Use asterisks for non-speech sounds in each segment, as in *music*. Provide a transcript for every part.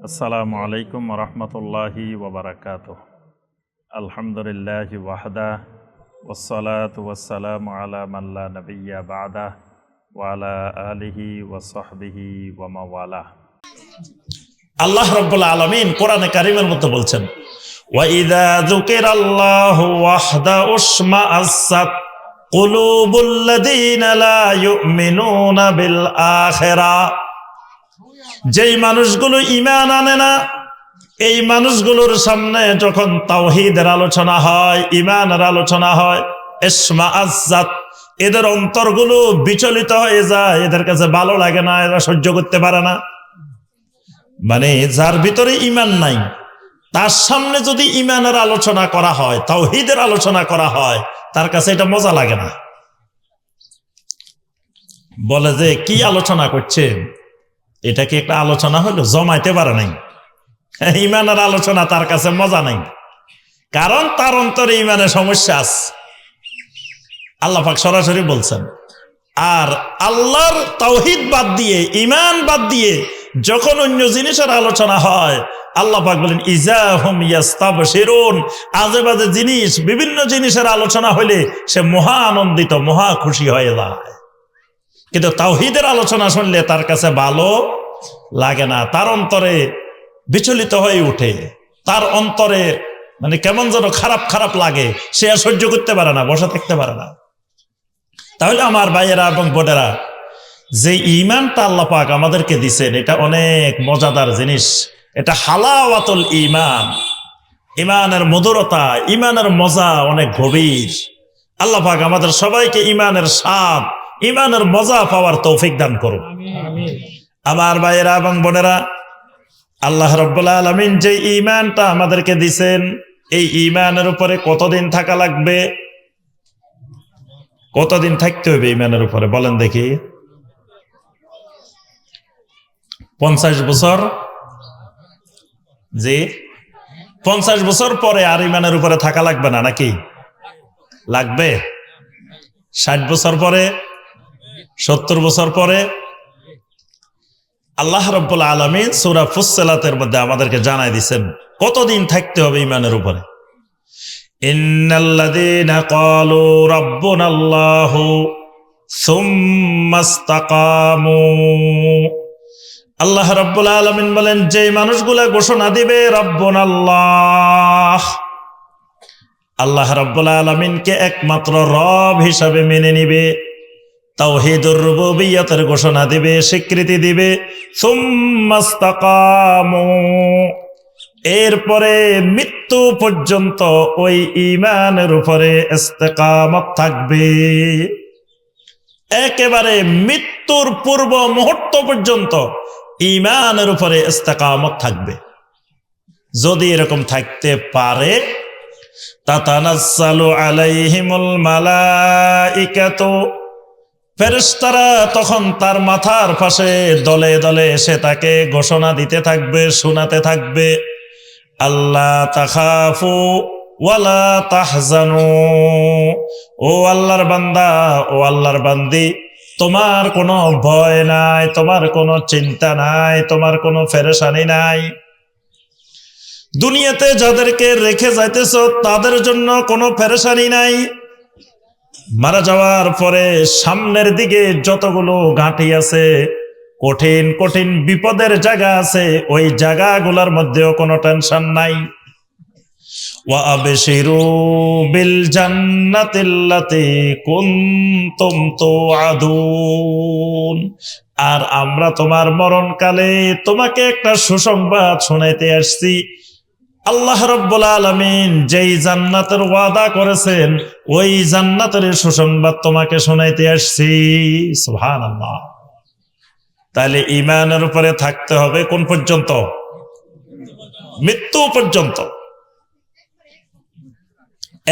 আসসালামু আলাইকুম রহমতুল্লাহি ওবরাকাত আলহামদুলিল্লাহ ওয়াহদা ওসলাত ওয়াসালাম আলা মাল্লা নবিয়া বাদা ওয়ালা আলিহি ওসহবিহি ওয়ামাওয়ালা আল্লাহ রব্বুল আলমিন কোরআনে কারিমের মধ্যে বলছেন যুকির আল্লাহ ওয়াহদা উসমা আসাত কুলুবুল্লাযীনা লা ইউমিনুনা বিল আখিরা। যেই মানুষগুলো ইমান আনে না, এই মানুষগুলোর সামনে যখন তাওহীদের আলোচনা হয়, ঈমানের আলোচনা হয়, ইসমা আসাত এদের অন্তরগুলো বিচলিত হয়ে যায়, এদের কাছে ভালো লাগে না, এরা সহ্য করতে পারে না। মানে যার ভিতরে ইমান নাই, তার সামনে যদি ইমানের আলোচনা করা হয়, তাওহীদের আলোচনা করা হয়, তার কাছে এটা মজা লাগে না। বলে যে, কি আলোচনা করছে এটা কি একটা আলোচনা হলো? জমাইতে পারে নাই। ইমানের আলোচনা তার কাছে মজা নাই। কারণ তার অন্তরে ইমানের সমস্যা আছে। আল্লাহ পাক সরাসরি বলছেন, আর আল্লাহর তাওহিদ বাদ দিয়ে ইমান বাদ দিয়ে যখন অন্য জিনিসের আলোচনা হয়, আল্লাহ পাক বলেন, ইজা হুম ইয়াস্তাবশিরুন। আজে বাজে জিনিস, বিভিন্ন জিনিসের আলোচনা হলে সে মহা আনন্দিত, মহা খুশি হয়ে যায়। কিন্তু তাওহিদের আলোচনা শুনলে তার কাছে ভালো লাগে না। তার অন্তরে বিচলিত হয়ে ওঠে তার অন্তরে মানে কেমন যেন খারাপ খারাপ লাগে। সে আর সহ্য করতে পারে না, বসে থাকতে পারে না। তাহলে আমার ভাইয়েরা এবং বোনেরা, যে ইমানটা পাক আমাদেরকে দিছেন, এটা অনেক মজাদার জিনিস। এটা হালাওয়াতুল ইমান ইমানের মধুরতা ইমানের মজা অনেক গভীর। পাক আমাদের সবাইকে ইমানের স্বাদ ইমানের মজা পাওয়ার তৌফিক দান করুন। আমার ভাইয়েরা এবং বোনেরা, আল্লাহ রব্বুল্লা আলমিন যে ইমানটা আমাদেরকে দিছেন, এই ইমানের উপরে কতদিন থাকা লাগবে? কতদিন থাকতে হবে ইমানের উপরে? বলেন দেখি। পঞ্চাশ বছর? জি। পঞ্চাশ বছর পরে আর ইমানের উপরে থাকা লাগবে না নাকি? লাগবে। ষাট বছর পরে? সত্তর বছর পরে? আল্লাহ রব্বুল আলমী সুরা ফুসলাতের মধ্যে আমাদেরকে জানাই দিচ্ছেন কতদিন থাকতে হবে ইমানের উপরে? আল্লাহ রাব্বুল আলামিন বলেন, যে মানুষগুলা ঘোষণা দিবে রব্বন আল্লাহ আল্লাহ রাব্বুল আলামিনকে একমাত্র রব হিসাবে মেনে নিবে। তাওহীদুর রুবুবিয়্যতের ঘোষণা দিবে, স্বীকৃতি দিবে। এরপরে মৃত্যু পর্যন্ত ওই ইমানের উপরে ইস্তেকামত থাকবে। একেবারে মৃত্যুর পূর্ব মুহূর্ত পর্যন্ত ইমানের উপরে ইস্তেকামত থাকবে। যদি এরকম থাকতে পারে, তাতানাজ্জালু আলাইহিমুল মালাইকাতু। ফেরেশতারা তখন তার মাথার পাশে দলে দলে এসে তাকে ঘোষণা দিতে থাকবে, শোনাতে থাকবে। আল্লাহ তাখাফু ওয়ালা তাহজানু। ও আল্লাহর বান্দা, ও আল্লাহর বান্দি, তোমার কোনো ভয় নাই, তোমার কোনো চিন্তা নাই, তোমার কোনো ফেরেশানি নাই। দুনিয়াতে যাদেরকে রেখে যাইতেছ, তাদের জন্য কোনো ফেরেশানি নাই। মারা যাওয়ার পরে সামনের দিকে যতগুলো ঘাঁটি আছে, কঠিন কঠিন বিপদের জায়গা আছে, ওই জায়গাগুলোর মধ্যেও কোনো টেনশন নাই। বিল আর আমরা তোমার মরণকালে তোমাকে একটা সুসংবাদ শোনাইতে আসছি। আল্লাহ রব্বুল আলমিন যেই জান্নাতের ওয়াদা করেছেন, ওই জান্নাতের সুসংবাদ তোমাকে শোনাইতে আসছি। সুহান তাহলে ইমানের উপরে থাকতে হবে কোন পর্যন্ত? মৃত্যু পর্যন্ত।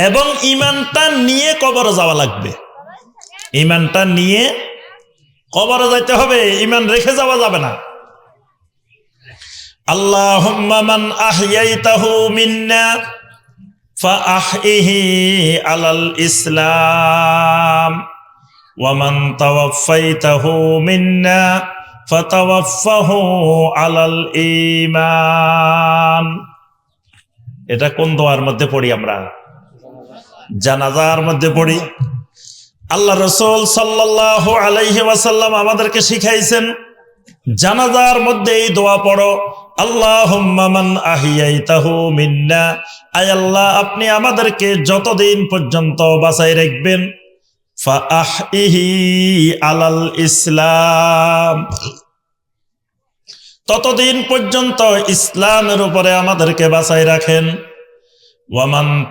এবং ইমানটা নিয়ে কবরে যাওয়া লাগবে। ইমানটা নিয়ে কবরে যাইতে হবে ইমান রেখে যাওয়া যাবে না। মান মিন্না ইসলাম। মান মিন্না আলাল এটা কোন দোয়ার মধ্যে পড়ি আমরা? জানাজার মধ্যে পড়ি। আল্লাহ রসুল সাল্লাল্লাহু আলাইহি ওয়াসাল্লাম আমাদেরকে শিখাইছেন, জানাজার মধ্যে এই দোয়া পড়ো। মান মিন্না। আপনি আমাদেরকে যতদিন পর্যন্ত বাঁচাই রাখবেন। আলাল ইসলাম। ততদিন পর্যন্ত ইসলামের উপরে আমাদেরকে বাঁচাই রাখেন। ওয়ামান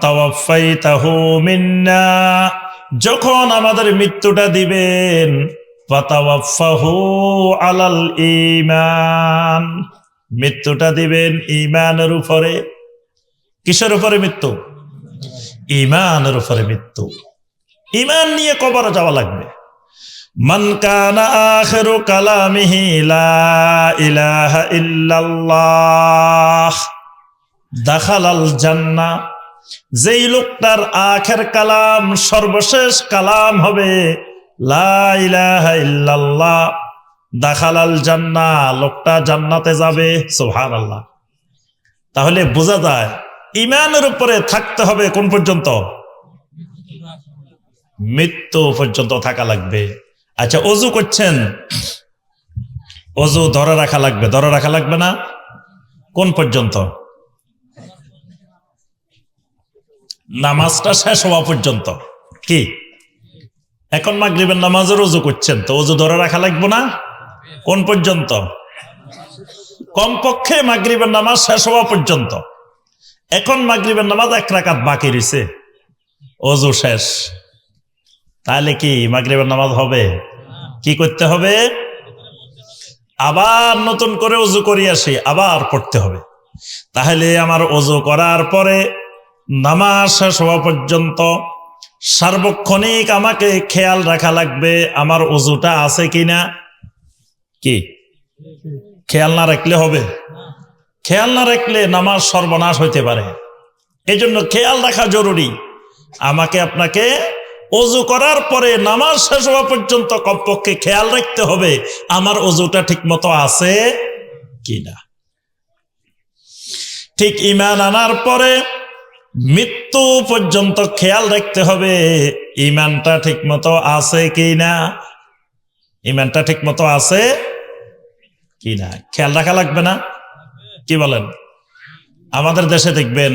যখন আমাদের মৃত্যুটা দিবেন আলাল ঈমান। মৃত্যুটা দিবেন ইমানের উপরে। কিসের উপরে মৃত্যু? ঈমানের উপরে মৃত্যু। ইমান নিয়ে কবরে যাওয়া লাগবে। ইলাহা দাখালাল যেই লোকটার আখের কালাম সর্বশেষ কালাম হবে লা ইলাহা দাখালাল জান্না, লোকটা জান্নাতে যাবে। সুবহানাল্লাহ। তাহলে বোঝা যায় ইমানের উপরে থাকতে হবে কোন পর্যন্ত? মৃত্যু পর্যন্ত থাকা লাগবে। আচ্ছা অজু করছেন? অজু ধরে রাখা লাগবে। ধরে রাখা লাগবে না? কোন পর্যন্ত? নামাজটা শেষ হওয়া পর্যন্ত। কি? এখন মাগরিবের নামাজের অজু করছেন, তো অজু ধরে রাখা লাগবে না? কোন পর্যন্ত? কমপক্ষে মাগরিবের নামাজ শেষ হওয়া পর্যন্ত। এখন মাগরিবের নামাজ এক রাকাত বাকি রয়েছে অজু শেষ। তাহলে কি মাগরিবের নামাজ হবে? কি করতে হবে? আবার নতুন করে অজু করি আসি, আবার পড়তে হবে। তাহলে আমার অজু করার পরে নামাজ শেষ হওয়া পর্যন্ত সার্বক্ষণিক আমাকে খেয়াল রাখা লাগবে, আমার অজুটা আছে কিনা। কি? খেয়াল না রাখলে হবে। খেয়াল না রাখলে নামাজ সর্বনাশ হইতে পারে। এই জন্য খেয়াল রাখা জরুরি। আমাকে আপনাকে অজু করার পরে নামাজ শেষ হওয়া পর্যন্ত কমপক্ষে খেয়াল রাখতে হবে, আমার অজুটা ঠিক মতো আছে কিনা। ঠিক ইমান আনার পরে মৃত্যু পর্যন্ত খেয়াল রাখতে হবে ইমানটা ঠিক মতো আছে কিনা। ইমানটা ঠিক মতো আছে কি না? খেয়াল রাখা লাগবে না? কি বলেন? আমাদের দেশে দেখবেন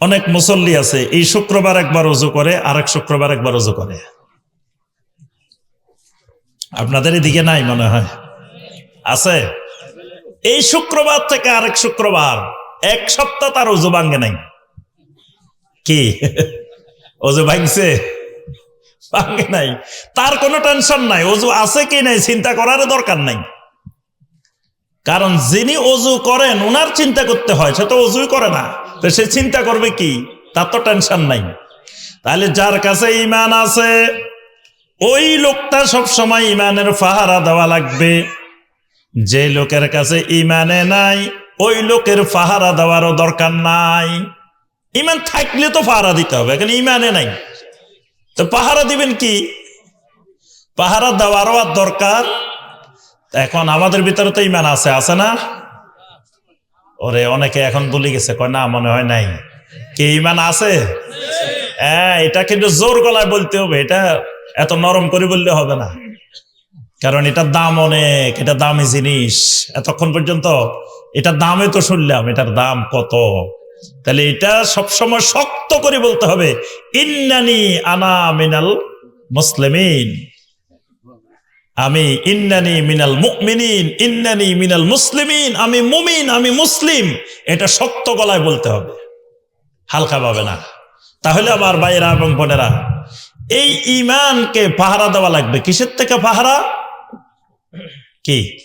অনেক মুসল্লি আছে, এই শুক্রবার একবার উজু করে, আরেক শুক্রবার একবার উজু করে। আপনাদের এদিকে নাই মনে হয়? আছে? এই শুক্রবার থেকে আরেক শুক্রবার, এক সপ্তাহ তার উজু ভাঙ্গে নাই। কি? *laughs* অজু ভাঙছে? নাই। তার কোনো টেনশন নাই। অজু আছে কি নাই চিন্তা করার দরকার নাই। কারণ যিনি অজু করেন ওনার চিন্তা করতে হয়, সে তো অজুই করে না। তো সে চিন্তা করবে কি? তার তো টেনশন নাই। তাহলে যার কাছে ইমান আছে, ওই লোকটা সব সময় ইমানের ফাহারা দেওয়া লাগবে। যে লোকের কাছে ইমানে নাই, ওই লোকের ফাহারা দেওয়ারও দরকার নাই। ইমান থাকলে তো পাহারা দিতে হবে, এখানে ইমানে নাই। তো পাহারা দিবেন কি? পাহারা দেওয়ারও আর দরকার? এখন আমাদের ভিতরে তো ইমান আছে আছে না? ওরে, অনেকে এখন বলে গেছে, কয়, না, মনে হয় নাই। কি, ইমান আছে? হ্যাঁ এটা কিন্তু জোর গলায় বলতে হবে, এটা এত নরম করে বললে হবে না। কারণ এটার দাম অনেক, এটা দামি জিনিস। এতক্ষণ পর্যন্ত, এটা দামে তো শুনলাম, এটার দাম কত? তাহলে এটা সবসময় শক্ত করে বলতে হবে, ইন্নানি আনা মিনাল মুসলিমিন। আমি, ইন্নানি মিনাল মুমিনিন। ইন্নানি মিনাল মুসলিমিন। আমি মুমিন, আমি মুসলিম। এটা শক্ত গলায় বলতে হবে। হালকা পাবে না। তাহলে আমার ভাইয়েরা এবং বোনেরা, এই ইমানকে পাহারা দেওয়া লাগবে। কিসের থেকে পাহারা? কি?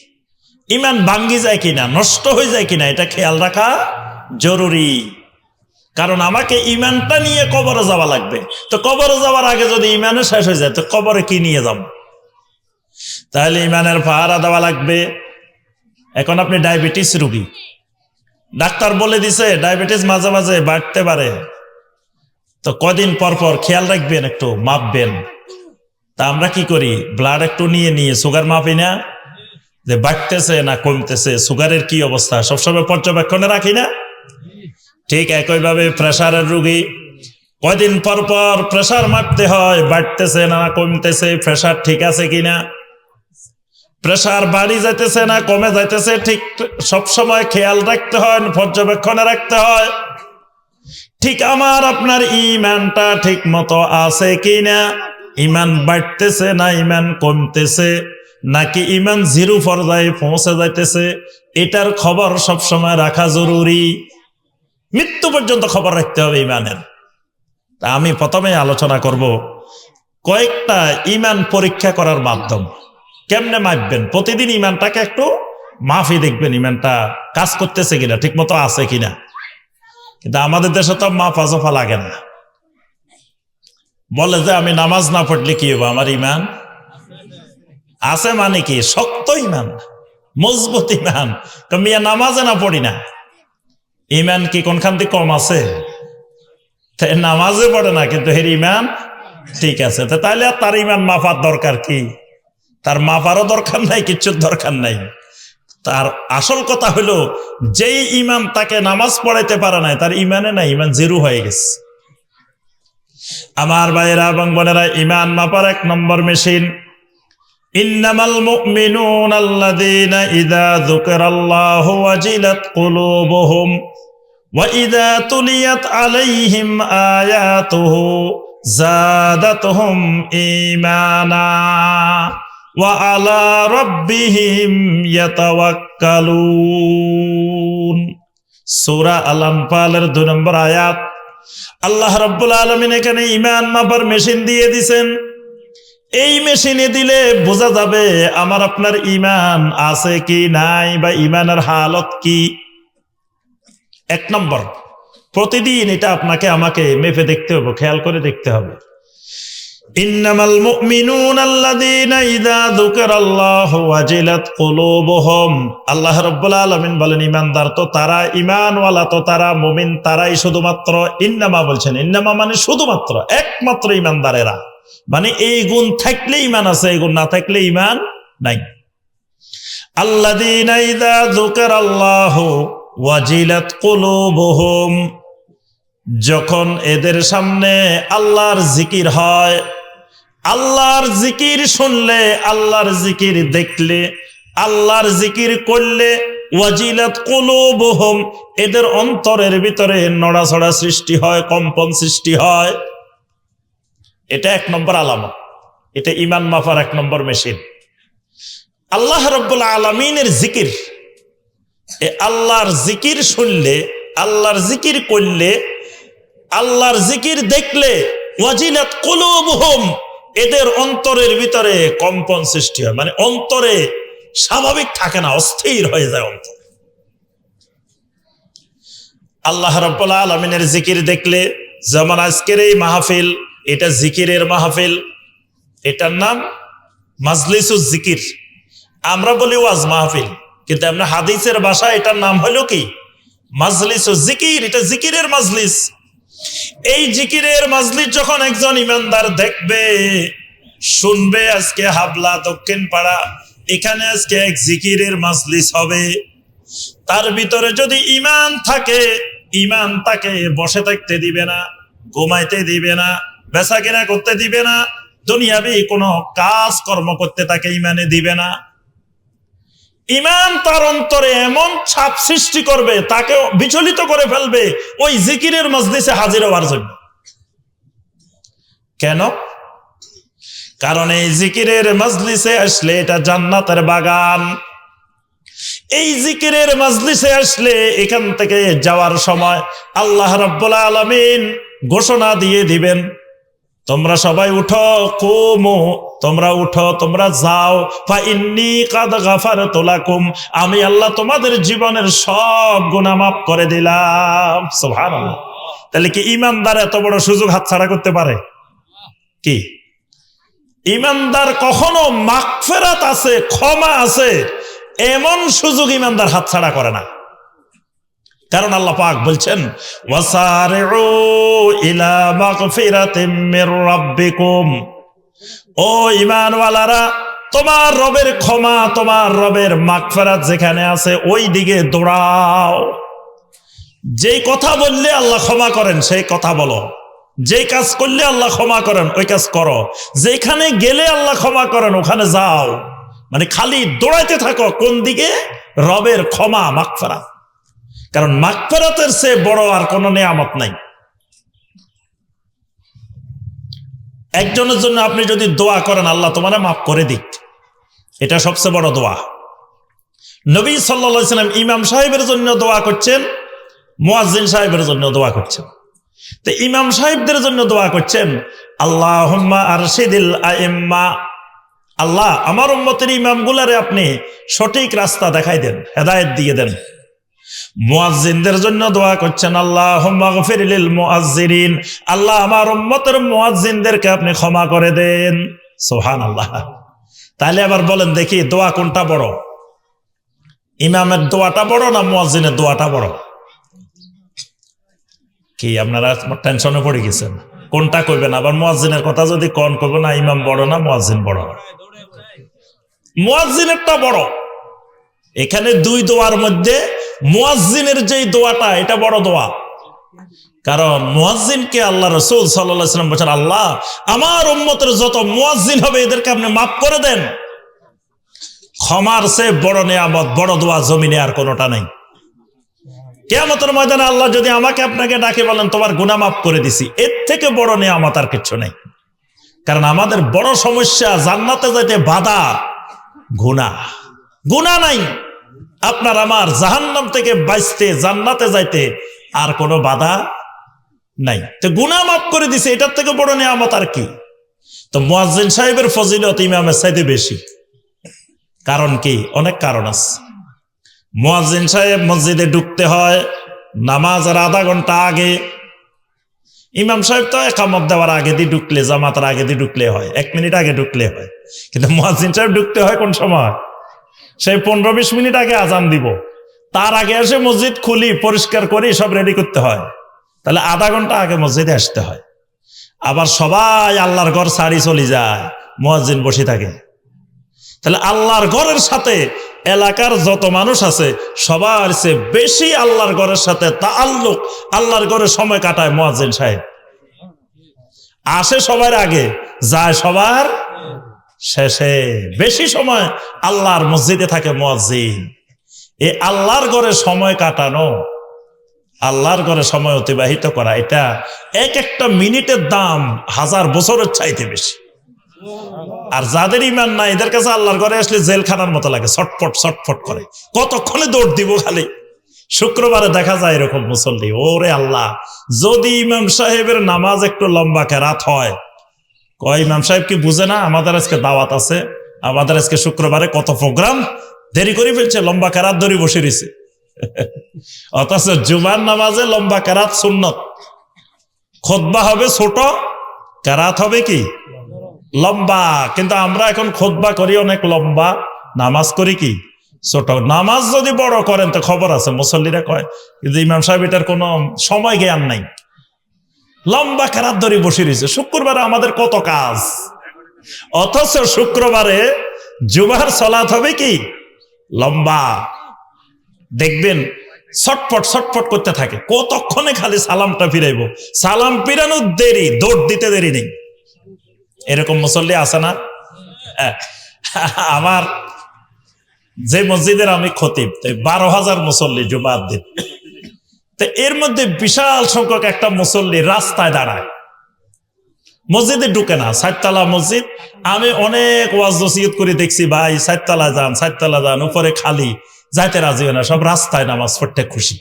ইমান ভাঙ্গি যায় কিনা? নষ্ট হয়ে যায় কিনা? এটা খেয়াল রাখা জরুরি। কারণ আমাকে ইমানটা নিয়ে কবরে যাওয়া লাগবে। তো কবরে যাওয়ার আগে যদি ইমানে শেষ হয়ে যায়, তো কবরে কি নিয়ে যাব? তাহলে ইমানের পাহারা দেওয়া লাগবে। এখন আপনি ডায়াবেটিস রুগী। ডাক্তার বলে দিছে, ডায়াবেটিস মাঝে মাঝে বাড়তে পারে। তো কদিন পর পর খেয়াল রাখবেন, একটু মাপবেন। তা আমরা কি করি? ব্লাড একটু নিয়ে নিয়ে সুগার মাপি না? যে বাড়তেছে না কমতেছে, সুগারের কি অবস্থা? সবসময় পর্যবেক্ষণে রাখি না? ঠিক একইভাবে প্রেশারের রুগী। কয়দিন পর পর প্রেশার মারতে হয়, বাড়তেছে না, কমতেছে প্রেশার ঠিক আছে কিনা? প্রেশার বাড়ি যাইতেছে না, কমে যাইতেছে, ঠিক সব সময় খেয়াল রাখতে হয়, পর্যবেক্ষণে রাখতে হয়। ঠিক আমার, আপনার ইমানটা ঠিক মতো আছে কিনা? ইমান বাড়তেছে না, ইমান কমতেছে? নাকি ইমান জিরো পর্যায়ে পৌঁছে যাইতেছে? এটার খবর সব সময় রাখা জরুরি। মৃত্যু পর্যন্ত খবর রাখতে হবে ইমানের। তা আমি প্রথমে আলোচনা করব কয়েকটা ইমান পরীক্ষা করার মাধ্যম। কেমনে মাপবেন? প্রতিদিন ইমানটাকে একটু মাফি দেখবেন, ইমানটা কাজ করতেছে কিনা ঠিক মতো আছে কিনা। কিন্তু আমাদের দেশে তো মাফা জফা লাগে না। বলে যে আমি নামাজ না পড়লে কি হব আমার ইমান আছে মানে কি? শক্ত ইমান, মজবুত ইমান। মিয়া নামাজে না পড়ি না। ইমান কি কোনখান থেকে কম আছে? নামাজে পড়ে না, কিন্তু হের ইমান ঠিক আছে। তাহলে আর তার ইমান মাফার দরকার কি? তার মাফারও দরকার নাই, কিচ্ছুর দরকার নাই। তার আসল কথা হলো, যেই ইমান তাকে নামাজ পড়াইতে পারে নাই, তার ইমানে না ইমান জিরো হয়ে গেছে। আমার ভাইয়েরা, এবং বোনেরা, ইমান মাপার এক নম্বর মেশিন। ইন্নামাল মুমিনুন আল্লাযীনা ইযা যুকিরাল্লাহু ওয়াজিলাত কুলুবুহুম। ওয়া তুলিয়াত আলাইহিম আয়াতুহু জাদাতুহুম ঈমানা ওয়া আলা রাব্বিহিম ইয়াতাওয়াক্কালুন সূরা আল আনফালের 2 নম্বর আয়াত আল্লাহ রাব্বুল আলামিন এখানে ইমান মাপার মেশিন দিয়ে দিছেন। এই মেশিনে দিলে বোঝা যাবে, আমার আপনার ইমান আছে কি নাই বা ইমানের হালত কি। এক নম্বর, প্রতিদিন এটা আপনাকে আমাকে মেপে দেখতে হবে, খেয়াল করে দেখতে হবে। ইন্নামাল আল্লাহ বলেন তো তো তারা মুমিন, তারাই শুধুমাত্র ইন্নামা বলছেন। ইন্নামা মানে শুধুমাত্র, একমাত্র ইমানদারেরা মানে এই গুণ থাকলে ইমান আছে, এই গুণ না থাকলে ইমান নাই। যুকিরাল্লাহু ওয়াজিলাত কুলুবুহুম। যখন এদের সামনে আল্লাহর জিকির হয়, আল্লাহর জিকির শুনলে, আল্লাহর জিকির দেখলে, আল্লাহর জিকির করলে ওয়াজিলাত কুলুবুহুম, এদের অন্তরের ভিতরে নড়াচড়া সৃষ্টি হয়, কম্পন সৃষ্টি হয়। এটা এক নম্বর আলামত। এটা ইমান মাফার এক নম্বর মেশিন। আল্লাহ রব্বুল আলমিনের জিকির আল্লাহর জিকির শুনলে, আল্লাহর জিকির করলে, আল্লাহর জিকির দেখলে ওয়াজিলাত কুলুবুহুম, এদের অন্তরের ভিতরে কম্পন সৃষ্টি হয়। মানে অন্তরে স্বাভাবিক থাকে না, অস্থির হয়ে যায় অন্তর। আল্লাহ রব্বুল আলমিনের জিকির দেখলে, যেমন আজকের এই মাহফিল, এটা জিকিরের মাহফিল, এটার নাম মাজলিসুজ জিকির। আমরা বলি ওয়াজ মাহফিল। কিন্তু আমরা হাদিসের ভাষা এটার নাম হলো কি? মাজলিস ও জিকির, এটা জিকিরের মাজলিস। এই জিকিরের মাজলিস যখন একজন ইমানদার দেখবে, শুনবে আজকে হাবলা দক্ষিণ পাড়া, এখানে আজকে এক জিকিরের মাজলিস হবে। তার ভিতরে যদি ইমান থাকে ইমান তাকে বসে থাকতে দিবে না, ঘুমাইতে দিবে না বেচা কেনা করতে দিবে না, দুনিয়াবি কোনো কাজ কর্ম করতে তাকে ইমানে দিবে না। ইমান তার অন্তরে এমন ছাপ সৃষ্টি করবে, তাকে বিচলিত করে ফেলবে ওই জিকিরের মজলিসে হাজির হওয়ার জন্য। কেন? কারণ এই জিকিরের মজলিসে আসলে এটা জান্নাতের বাগান। এই জিকিরের মজলিসে আসলে এখান থেকে যাওয়ার সময় আল্লাহ রাব্বুল আলামিন ঘোষণা দিয়ে দিবেন, তোমরা সবাই উঠো, কুমু তোমরা উঠো, তোমরা যাও। ফা ইন্নি কাদ গাফারতু লাকুম। আমি আল্লাহ তোমাদের জীবনের সব গুনাহ মাফ করে দিলাম। সুবহানাল্লাহ। তাহলে কি ইমানদার এত বড় সুযোগ হাতছাড়া করতে পারে? কি? ইমানদার কখনো মাগফিরাত আছে, ক্ষমা আছে, এমন সুযোগ ইমানদার হাতছাড়া করে না। কারণ আল্লাহ পাক বলছেন, ওয়াসারিউ ইলা মাগফিরাতিম মির রাব্বিকুম। ও ঈমানওয়ালারা তোমার রবের ক্ষমা, তোমার রবের মাগফেরাত যেখানে আছে, ওই দিকে দৌড়াও। যেই কথা বললে আল্লাহ ক্ষমা করেন, সেই কথা বলো। যেই কাজ করলে আল্লাহ ক্ষমা করেন, ওই কাজ করো। যেখানে গেলে আল্লাহ ক্ষমা করেন, ওখানে যাও। মানে খালি দৌড়াইতে থাকো, কোন দিকে? রবের ক্ষমা, মাগফেরাত। কারণ মাগফেরাতের সে বড় আর কোনো নেয়ামত নাই। একজনের জন্য আপনি যদি দোয়া করেন, আল্লাহ তোমার মাফ করে দিক। এটা সবচেয়ে বড় দোয়া। নবী সাল্লা সাল্লাম ইমাম সাহেবের জন্য দোয়া করছেন, মুয়াজ্জিন সাহেবের জন্য দোয়া করছেন। তো ইমাম সাহেবদের জন্য দোয়া করছেন আল্লাহ আরশিদিল আইম্মা। আল্লাহ, আমার উম্মতের ইমামগুলারে আপনি সঠিক রাস্তা দেখাই দেন, হেদায়েত দিয়ে দেন। মুয়াজ্জিনদের জন্য দোয়া করছেন আল্লাহ মুআজ্জিরিন আল্লাহ আমার উম্মতের মুয়াজ্জিনদেরকে আপনি ক্ষমা করে দেন। সোহান আল্লাহ তাহলে আবার বলেন, দেখি, দোয়া কোনটা বড়? ইমামের দোয়াটা বড় না মুয়াজ্জিনের দোয়াটা বড়? কি, আপনারা টেনশনে পড়ে গেছেন? কোনটা কইবেন? আবার মুয়াজ্জিনের কথা যদি কন করব না, ইমাম বড় না, মুয়াজ্জিন বড়। মুয়াজ্জিনেরটা বড়। এখানে দুই দোয়ার মধ্যে মুয়াজ্জিনের যেই দোয়াটা, এটা বড় দোয়া। কারণ মুয়াজ্জিনকে আল্লাহ রসুল সাল্লাম বলছেন, আল্লাহ, আমার উম্মতের যত মুয়াজ্জিন হবে, এদেরকে আপনি মাফ করে দেন। ক্ষমার সে বড় নেয়ামত, বড় দোয়া জমিনে আর কোনোটা নেই। কেয়ামতের ময়দানে আল্লাহ যদি আমাকে আপনাকে ডাকে বলেন, তোমার গুনাহ মাফ করে দিছি, এর থেকে বড় নেয়ামত আর কিছু নেই। কারণ আমাদের বড় সমস্যা, জান্নাতে যাইতে বাধা, গুনাহ। গুনাহ নাই। আপনার আমার জাহান্নাম থেকে বাঁচতে, জান্নাতে যাইতে আর কোনো বাধা নাই। তো গুনাহ মাফ করে দিছে, এটার থেকে বড় নিয়ামত আর কি? তো মুয়াজ্জিন সাহেবের ফজিলত ইমামের চাইতে বেশি। কারণ কি? অনেক কারণ আছে। মুয়াজ্জিন সাহেব মসজিদে ঢুকতে হয় নামাজের আধা ঘণ্টা আগে। ইমাম সাহেব তো একামত দেওয়ার আগে দিয়ে ঢুকলে, জামাতের আগে দিয়ে ঢুকলে হয়, এক মিনিট আগে ঢুকলে হয়। কিন্তু মুয়াজ্জিন সাহেব ঢুকতে হয় কোন সময়? সেই পনেরো বিশ মিনিট আগে আজান দিব। তার আগে এসে মসজিদ খুলি, পরিষ্কার করি, সব রেডি করতে হয়। তাহলে আধা ঘণ্টা আগে মসজিদে আসতে হয়। আবার সবাই আল্লাহর ঘর ছাড়ি চলে যায়, মুয়াজ্জিন বসে থাকে। তাহলে আল্লাহর ঘরের সাথে এলাকার যত মানুষ আছে, সবার চেয়ে বেশি আল্লাহর ঘরের সাথে তা আল্লুক আল্লাহর ঘরে সময় কাটায় মুয়াজ্জিন সাহেব। আসে সবার আগে, যায় সবার শেষে বেশি সময় আল্লাহর মসজিদে থাকে মুয়াজ্জিন। এই আল্লাহর ঘরে সময় কাটানো, আল্লাহর ঘরে সময় অতিবাহিত করা, এটা এক একটা মিনিটের দাম হাজার বছরের চাইতে বেশি। আর যাদের ইমান নাই, এদের কাছে আল্লাহর ঘরে আসলে জেলখানার মতো লাগে, ছটফট ছটফট করে। কতক্ষণে দৌড় দিব খালি? শুক্রবারে দেখা যায় এরকম মুসল্লি। ওরে আল্লাহ, যদি ইমাম সাহেবের নামাজ একটু লম্বা কেরাত হয় কয় ইমাম সাহেব কি বুঝে না? আমাদের আজকে দাওয়াত আছে। আমাদের আজকে শুক্রবারে কত প্রোগ্রাম? দেরি করে ফেলছে, লম্বা কেরাত ধরে বসে রয়েছে। অথচ জুমার নামাজে লম্বা কেরাত সুন্নত। খোদবা হবে ছোট, কেরাত হবে কি? লম্বা। কিন্তু আমরা এখন খোদবা করি অনেক লম্বা। নামাজ করি কি? ছোট। নামাজ যদি বড় করেন, তো খবর আছে, মুসল্লিরা কয়, কিন্তু ইমাম সাহেব এটার কোনো সময় জ্ঞান নাই। লম্বা কেরাত ধরে বসে রয়েছে। শুক্রবারে আমাদের কত কাজ? অথচ শুক্রবারে জুমার সলাৎ হবে কি? লম্বা। দেখবেন, ছটফট ছটফট করতে থাকে। কতক্ষণে খালি সালামটা ফিরাইব? সালাম ফিরানোর দেরি, দৌড় দিতে দেরি নেই। এরকম মুসল্লি আছে না? হ্যাঁ। আমার যে মসজিদের আমি খতিব বারো হাজার মুসল্লি জুমার দিন। তো এর মধ্যে বিশাল সংখ্যক একটা মুসল্লি রাস্তায় দাঁড়ায়। মসজিদে ঢুকে না, সাততলা মসজিদ। আমি অনেক ওয়াজ নসিহত করে দেখছি, ভাই, সাততলা যান সাততলা যান, উপরে খালি, যাইতে রাজি হয় না, সব রাস্তায় নামাজ পড়তে খুশি।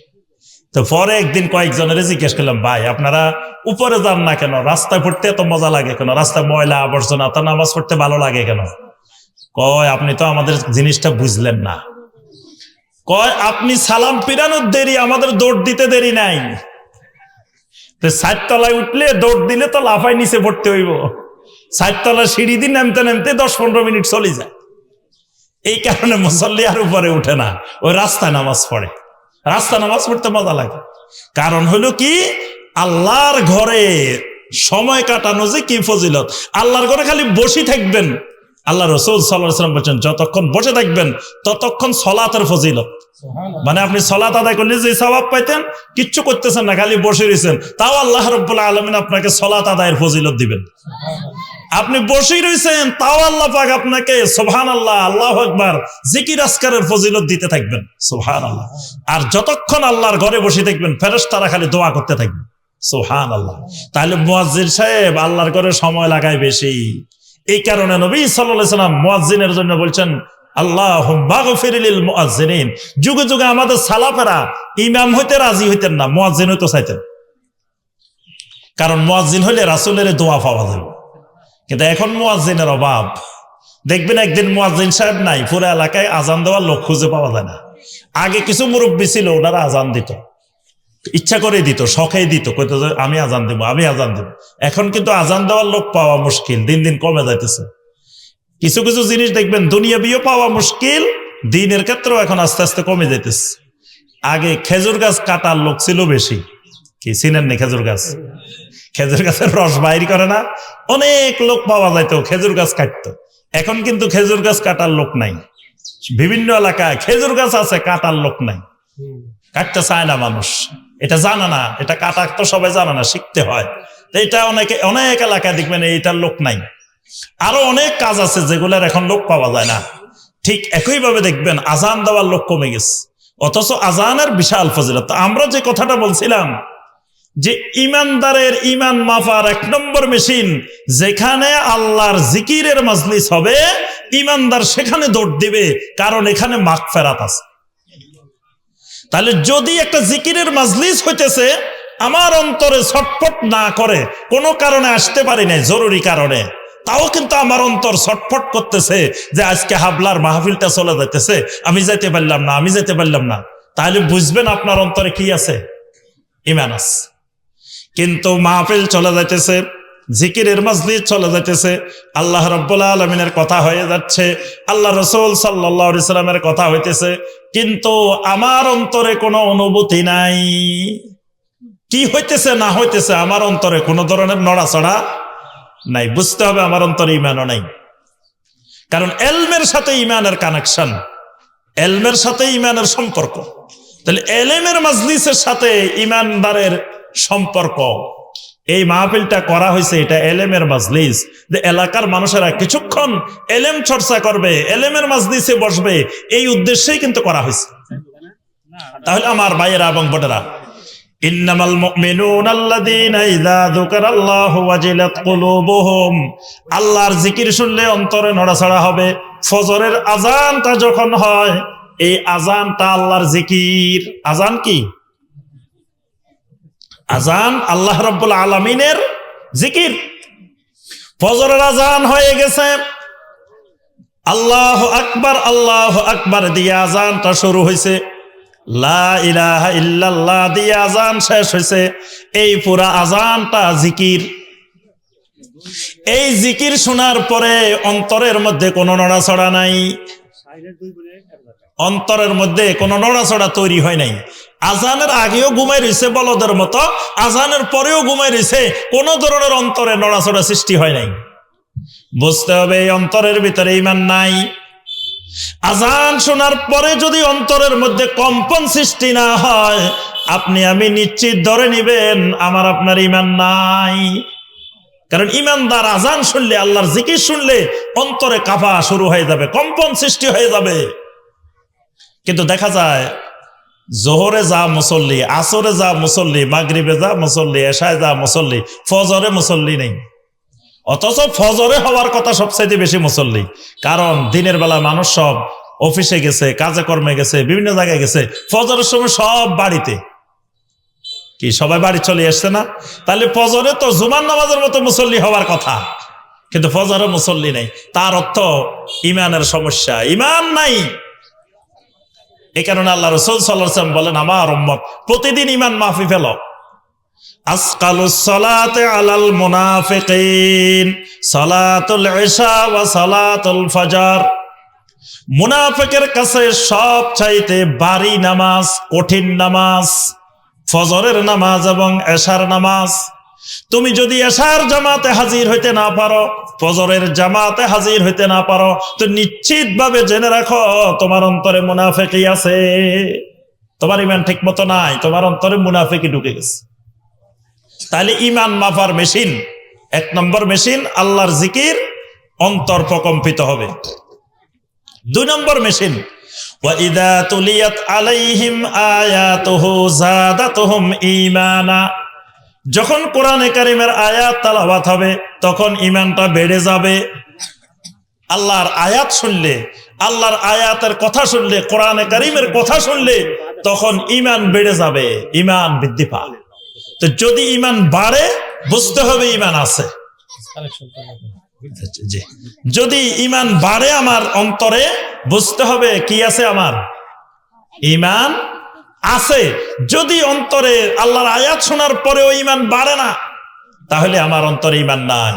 তো পরে একদিন কয়েকজনের জিজ্ঞেস করলাম, ভাই, আপনারা উপরে যান না কেন? রাস্তায় পড়তে এত মজা লাগে কেন? রাস্তায় ময়লা আবর্জনা, তো নামাজ পড়তে ভালো লাগে কেন? কয়, আপনি তো আমাদের জিনিসটা বুঝলেন না। কয়, আপনি সালাম পিরানোর দেরি, আমাদের দৌড় দিতে দেরি নাই। তো সাততলায় উঠলে দৌড় দিলে তো লাফাই নিচে পড়তে হইব। সাততলা সিঁড়ি দিয়ে নামতে নামতে দশ পনেরো মিনিট চলে যায়। এই কারণে মুসল্লি আর উপরে উঠে না, ওই রাস্তায় নামাজ পড়ে। রাস্তা নামাজ পড়তে মজা লাগে। কারণ হলো কি, আল্লাহর ঘরে সময় কাটানো যে কি ফজিলত। আল্লাহর ঘরে খালি বসি থাকবেন আল্লাহ রসুল সাল্লাম বলছেন যতক্ষণ বসে থাকবেন ততক্ষণ সলাতের ফজিলত। মানে আপনি সলাত আদায় করলে যে সবাব পাইতেন কিচ্ছু করতেছেন না খালি বসে রয়েছেন তাও আল্লাহ রব্বুল্লাহ আলমিন আপনাকে সলাত আদায়ের ফজিলত দিবেন। আপনি বসেই রয়েছেন তাও আল্লাহ পাক আপনাকে সোহান আল্লাহ আল্লাহ একবার জিকির আসকারের ফজিলত দিতে থাকবেন। সোহান আল্লাহ আর যতক্ষণ আল্লাহর ঘরে বসে থাকবেন ফেরস তারা খালি দোয়া করতে থাকবেন। সোহান আল্লাহ তাহলে মুয়াজ্জির সাহেব আল্লাহর ঘরে সময় লাগায় বেশি। এই কারণে নবী সাল্লাহ সাল্লাম মুয়াজ্জিনের জন্য বলছেন আল্লাহ ফিরিল মুয়াজ্জিন যুগে যুগে আমাদের সালাফেরা ইমাম হইতে রাজি হইতেন না, মুয়াজ্জিন হইতে চাইতেন। কারণ মুয়াজ্জিন হইলে রাসুলের দোয়া পাওয়া যাবে। কিন্তু এখন মুয়াজ্জিনের অভাব। দেখবেন একদিন মুয়াজ্জিন সাহেব নাই, পুরো এলাকায় আজান দেওয়ার লোক খুঁজে পাওয়া যায় না। আগে কিছু মুরব্বী ছিল, ওনারা আজান দিত। ইচ্ছা করে দিত, শখেই দিত আমি আজান দেবো, আমি আজান দেবো। এখন কিন্তু আজান দেওয়ার লোক পাওয়া মুশকিল, দিন দিন কমে যাইতেছে। কিছু কিছু জিনিস দেখবেন দুনিয়া বিয়ে পাওয়া মুশকিল, দিনের ক্ষেত্রেও এখন আস্তে আস্তে কমে যাইতেছে। আগে খেজুর গাছ কাটার লোক ছিল বেশি। কি, চিনেন নি খেজুর গাছ? খেজুর গাছের রস বাইর করে না? অনেক লোক পাওয়া যাইতো, খেজুর গাছ কাটতো। এখন কিন্তু খেজুর গাছ কাটার লোক নাই। বিভিন্ন এলাকায় খেজুর গাছ আছে, কাটার লোক নাই। কাটতে চায় না মানুষ। এটা জানে না, এটা কাটা তো সবাই জানে না, শিখতে হয়। তো এটা অনেকে, অনেক এলাকায় দেখবেন এইটার লোক নাই। আরও অনেক কাজ আছে যেগুলোর এখন লোক পাওয়া যায় না। ঠিক একইভাবে দেখবেন আজান দেওয়ার লোক কমে গেছে। অথচ আজানের বিশাল ফজিলত। আমরা যে কথাটা বলছিলাম, যে ইমানদারের ইমান মাফার এক নম্বর মেশিন, যেখানে আল্লাহর জিকিরের মাজলিস হবে, ইমানদার সেখানে দৌড় দিবে, কারণ এখানে মাখ ফেরাত আছে। তাহলে যদি একটা জিকিরের মাজলিস হইতেছে, আমার অন্তরে ছটফট না করে, কোনো কারণে আসতে পারি নাই, জরুরি কারণে। তাও কিন্তু আমার অন্তর ছটফট করতেছে যে আজকে হাবলার মাহফিলটা চলে যাইতেছে, আমি যাইতে পারলাম না, আমি যেতে পারলাম না। তাহলে বুঝবেন আপনার অন্তরে কি আছে? ইমান আছে। কিন্তু মাহফিল চলে যাইতেছে জিকিরের মসজিদ চলে যাইতেছে। আল্লাহ রব্বুল আলমিনের কথা হয়ে যাচ্ছে। আল্লাহ রসুল সাল্লাহ সাল্লামের কথা হইতেছে। কিন্তু আমার অন্তরে কোনো অনুভূতি নাই। কি হইতেছে, না হইতেছে, আমার অন্তরে কোনো ধরনের নড়াচড়া নাই। বুঝতে হবে আমার অন্তরে ইমানও নাই। কারণ এলমের সাথে ইমানের কানেকশন এলমের সাথে ইমানের সম্পর্ক। তাহলে এলেমের মাজলিসের সাথে ইমানদারের সম্পর্ক এই মাহফিলটা করা হয়েছে, এটা এলেমের মাজলিস। যে এলাকার মানুষেরা কিছুক্ষণ এলেম চর্চা করবে, এলেমের মাজলিসে বসবে, এই উদ্দেশ্যেই কিন্তু করা হয়েছে। তাহলে আমার ভাইয়েরা এবং বোনেরা আল্লাহর জিকির শুনলে হবে। যখন হয়, এই আজান কি? আজান আল্লাহ রব্বুল আলমিনের জিকির। ফজরের আজান হয়ে গেছে। আল্লাহ আকবার আল্লাহ আকবার দিয়ে আজানটা শুরু হয়েছে আজান শেষ এই আজানটা জিকির। এই জিকির শোনার পরে অন্তরের মধ্যে কোনো নড়াচড়া নাই। অন্তরের মধ্যে কোনো নড়াচড়া তৈরি হয় নাই। আজানের আগেও ঘুমাই রয়েছে বলদের মতো, আজানের পরেও ঘুমাই রয়েছে কোনো ধরনের অন্তরে নড়াচড়া সৃষ্টি হয় নাই। বুঝতে হবে এই অন্তরের ভিতরে ইমান নাই। আজান শোনার পরে যদি অন্তরের মধ্যে কম্পন সৃষ্টি না হয়, আপনি আমি নিশ্চিত ধরে নিবেন, আমার আপনার ইমান নাই। কারণ ইমানদার আজান শুনলে, আল্লাহর জিকির শুনলে অন্তরে কাফা শুরু হয়ে যাবে, কম্পন সৃষ্টি হয়ে যাবে। কিন্তু দেখা যায়, জোহরে যা মুসল্লি, আসরে যা মুসল্লি, মাগরিবে যা মুসল্লি, এশায় যা মুসল্লি, ফজরে মুসল্লি নেই। অথচ ফজরে হওয়ার কথা সবচাইতে বেশি মুসল্লি। কারণ দিনের বেলা মানুষ সব অফিসে গেছে, কাজে কর্মে গেছে, বিভিন্ন জায়গায় গেছে, ফজরের সময় সব বাড়িতে। কি, সবাই বাড়ি চলে আসছে না? তাহলে ফজরে তো জুমান নামাজের মতো মুসল্লি হওয়ার কথা। কিন্তু ফজরে মুসল্লি নেই। তার অর্থ ইমানের সমস্যা। ইমান নাই। এই কারণে আল্লাহ রসুল সাল্লাম বলেন, আমার উম্মত, প্রতিদিন ইমান মাফি ফেল। মুনাফিকের কাছে সব চাইতে বাড়ি নামাজ, কঠিন নামাজ। ফজরের নামাজ এবং এশার নামাজ। তুমি যদি এশার জামাতে হাজির হইতে না পারো, ফজরের জামাতে হাজির হইতে না পারো, তো নিশ্চিত ভাবে জেনে রাখো, তোমার অন্তরে মুনাফেকি আছে। তোমার ইমান ঠিক মতো নাই, তোমার অন্তরে মুনাফেকি ঢুকে গেছে। তাহলে ইমান মাফার মেশিন, এক নম্বর মেশিন, আল্লাহর জিকির অন্তর প্রকম্পিত হবে। দুই নম্বর মেশিন وَإِذَا تُلِيَتْ عَلَيْهِمْ آيَاتُهُ زَادَتْهُمْ ঈমানা যখন কোরআনে কারিমের আয়াত তালাবাত হবে তখন ইমানটা বেড়ে যাবে আল্লাহর আয়াত শুনলে আল্লাহর আয়াতের কথা শুনলে কোরআনে কারিমের কথা শুনলে তখন ইমান বেড়ে যাবে ইমান বৃদ্ধি পাবে তো যদি ইমান বাড়ে বুঝতে হবে ইমান আছে যদি ইমান বাড়ে আমার অন্তরে, বুঝতে হবে কি আছে আমার? ইমান আছে। যদি অন্তরে আল্লাহর আয়াত শোনার পরেও ইমান বাড়ে না, তাহলে আমার অন্তরে ইমান নাই।